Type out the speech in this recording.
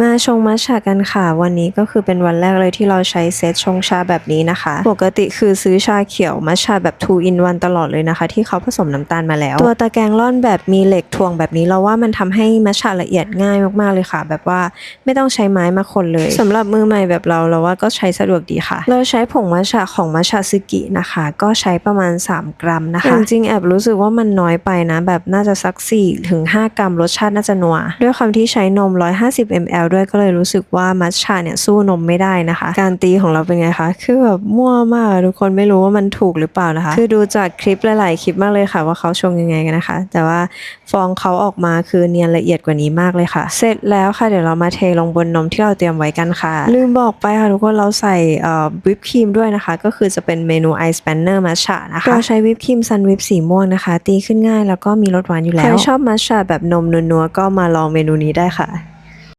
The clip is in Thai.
มาชงมัทฉะกันค่ะ วันนี้ก็คือเป็นวันแรกเลยที่เราใช้เซตชงชาแบบนี้นะคะ ปกติคือซื้อชาเขียวมัทฉะแบบ 2 in 1 ตลอดเลยนะคะ ที่เขาผสมน้ำตาลมาแล้ว ตัวตะแกรงร่อนแบบมีเหล็กถ่วงแบบนี้เราว่ามันทำให้มัทฉะละเอียดง่ายมากๆเลยค่ะ แบบว่าไม่ต้องใช้ไม้มาคนเลยสำหรับมือใหม่แบบเราเราว่าก็ใช้สะดวกดีค่ะ เราใช้ผงมัทฉะของมัทฉะซึกินะคะ ก็ใช้ประมาณ 3 กรัมนะคะจริงๆแอบรู้สึกว่ามันน้อยไปนะ แบบน่าจะสัก4ถึง5กรัมรสชาติน่าจะนัวด้วยความที่ใช้นม 150 ml ด้วยก็เลยรู้สึกว่ามัทฉะเนี่ยสู้นมไม่ได้นะคะ การตีของเราเป็นไงคะ คือแบบมั่วมากอะทุกคนไม่รู้ว่ามันถูกหรือเปล่านะคะ คือดูจากคลิปหลายๆคลิปมากเลยค่ะ ว่าเขาชงยังไงกันนะคะ แต่ว่าฟองเขาออกมาคือเนียนละเอียดกว่านี้มากเลยค่ะ เสร็จแล้วค่ะเดี๋ยวเรามาเทลงบนนมที่เราเตรียมไว้กันค่ะ ลืมบอกไปค่ะทุกคนเราใส่วิปครีมด้วยนะคะ ก็คือจะเป็นเมนูไอซ์แปนเนอร์มัทฉะนะคะเราใช้วิปครีมซันวิปสีม่วงนะคะ ตีขึ้นง่ายแล้วก็มีรสหวานอยู่แล้วใครชอบมัทฉะแบบนมนัวๆก็มาลองเมนูนี้ได้ค่ะ